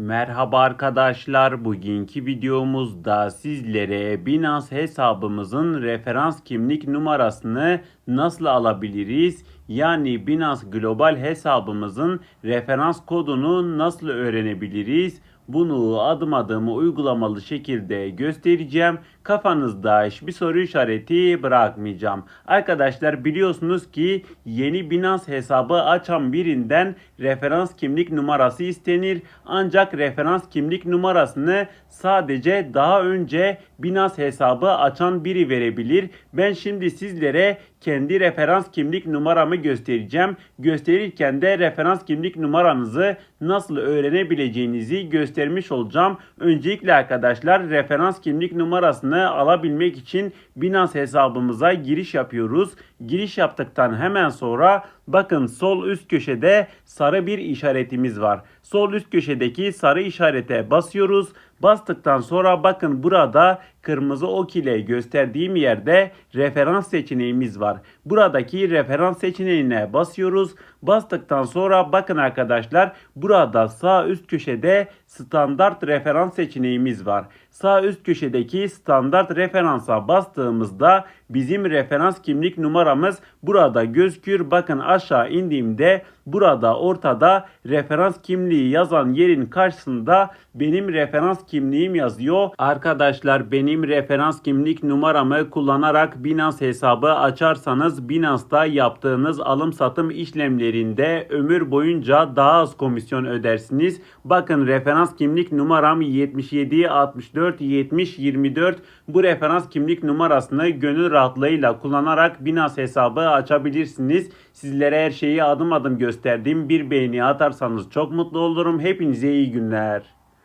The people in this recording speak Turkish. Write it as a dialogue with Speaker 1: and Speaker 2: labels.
Speaker 1: Merhaba arkadaşlar. Bugünkü videomuzda sizlere Binance hesabımızın referans kimlik numarasını nasıl alabiliriz? Yani Binance Global hesabımızın referans kodunu nasıl öğrenebiliriz? Bunu adım adım uygulamalı şekilde göstereceğim. Kafanızda hiçbir soru işareti bırakmayacağım. Arkadaşlar biliyorsunuz ki yeni Binance hesabı açan birinden referans kimlik numarası istenir. Ancak referans kimlik numarasını sadece daha önce Binance hesabı açan biri verebilir. Ben şimdi sizlere kendi referans kimlik numaramı göstereceğim. Gösterirken de referans kimlik numaranızı nasıl öğrenebileceğinizi göstermiş olacağım. Öncelikle arkadaşlar referans kimlik numarasını alabilmek için Binance hesabımıza giriş yapıyoruz. Giriş yaptıktan hemen sonra bakın sol üst köşede sarı bir işaretimiz var. Sol üst köşedeki sarı işarete basıyoruz. Bastıktan sonra bakın burada kırmızı ok ile gösterdiğim yerde referans seçeneğimiz var. Buradaki referans seçeneğine basıyoruz. Bastıktan sonra bakın arkadaşlar burada sağ üst köşede standart referans seçeneğimiz var. Sağ üst köşedeki standart referansa bastığımızda bizim referans kimlik numaramız burada gözükür. Bakın aşağı indiğimde burada ortada referans kimliği yazan yerin karşısında benim referans kimliğim yazıyor. Arkadaşlar benim referans kimlik numaramı kullanarak Binance hesabı açarsanız Binance'da yaptığınız alım satım işlemlerinde ömür boyunca daha az komisyon ödersiniz. Bakın referans kimlik numaram 77 64 70 24 bu referans kimlik numarasını gönül rahatlığıyla kullanarak Binance hesabı açabilirsiniz. Sizlere her şeyi adım adım gösterdiğim bir beğeni atarsanız çok mutlu olurum. Hepinize iyi günler.